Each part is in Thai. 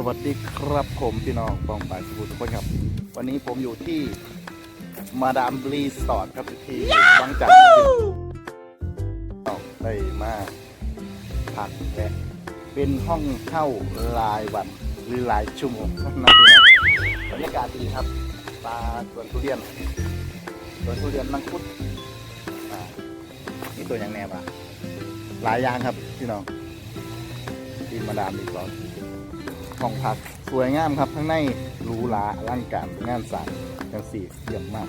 สวัสดีครับผมพี่น้องปองปายสบู่ทุกคนครับ วันนี้ผมอยู่ที่มาดามรีสอร์ทครับอยู่ที่บางจากออได้มาพักและเป็นห้องเช่ารายวันหรือรายชั่วโมงนะพี่น้องบรรยากาศดีครับปลาสวนทุเรียนสวนทุเรียนมังคุดนี่ตัวอย่างแนวอะหลายอย่างครับพี่น้องที่มาดามรีสอร์ท ห้องพักสวยงามครับข้างในหรูหราอลังการงานสร้างจังสีเยี่ยมมาก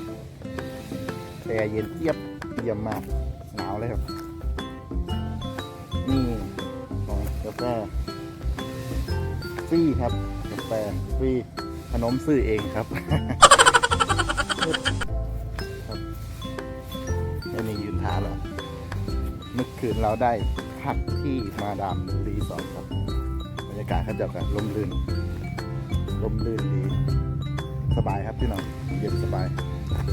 แต่เย็นเจี๊ยบเยี่ยมมากหนาวเลยครับนี่ของกาแฟฟรีครับกาแฟฟรีขนมซื้อเองครับครับแค่นี้ยืนท้าแล้วเมื่อคืนเราได้พักที่มาดามรีสอร์ทครับ บรรยากาศเขาจะแบบลมลื่นลมลื่นดี สบายครับพี่น้องเย็นสบาย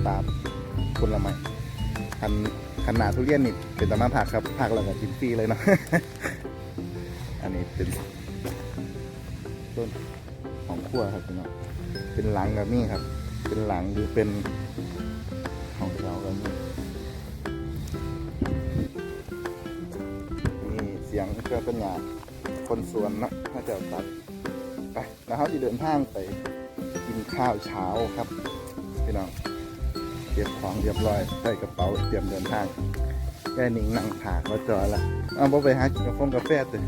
ตามคนละไม้คันคันนาทุเรียนนี่เป็นตะมาผักครับผักเราก็กินฟรีเลยเนาะอันนี้เป็นต้นของขั้วครับพี่น้องเป็นหลังแบบนี้ครับ เป็นหลังหรือเป็นของเราแบบนี้นี่เสียงเครื่องต้นยา คนสวนเนาะถ้าจะตัดไปแล้วเขาจะเดินทางไปกินข้าวเช้าครับพี่น้องเก็บของเรียบร้อยใส่กระเป๋าเตรียมเดินทางแค่นิ่งนั่งถากมาจอละเอาไปหากินกาแฟกาแฟเลย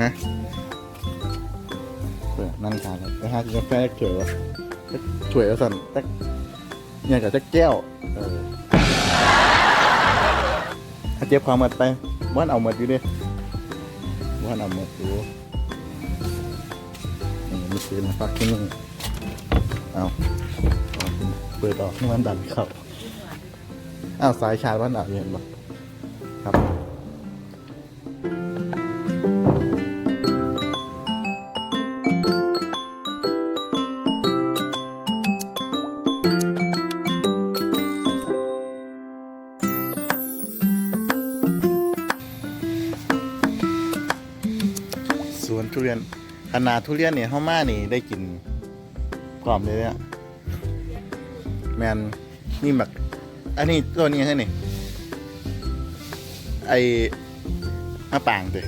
ฮะเปิดนั่งทานไปหากินกาแฟเฉยวะช่วยเอาสั่นแต่เนี่ยกับจะแก้วเออถ้าเจ็บความหมดไปบ้านเอาหมดอยู่ดิ ว่าเอามาดูนี่มีซื้อมาฟักที่นึงเอาเปิดออกมันดันเข้าอ้าวสายชาร์จวันดับเห็นปะครับ ทุเรียนขนาดทุเรียนเนี่ยเข้ามานี่ได้กินกรอบเลยเนี่ยแมนนี่แบบอันนี้ตัวนี้ใช่นี่ไอมะปางเด้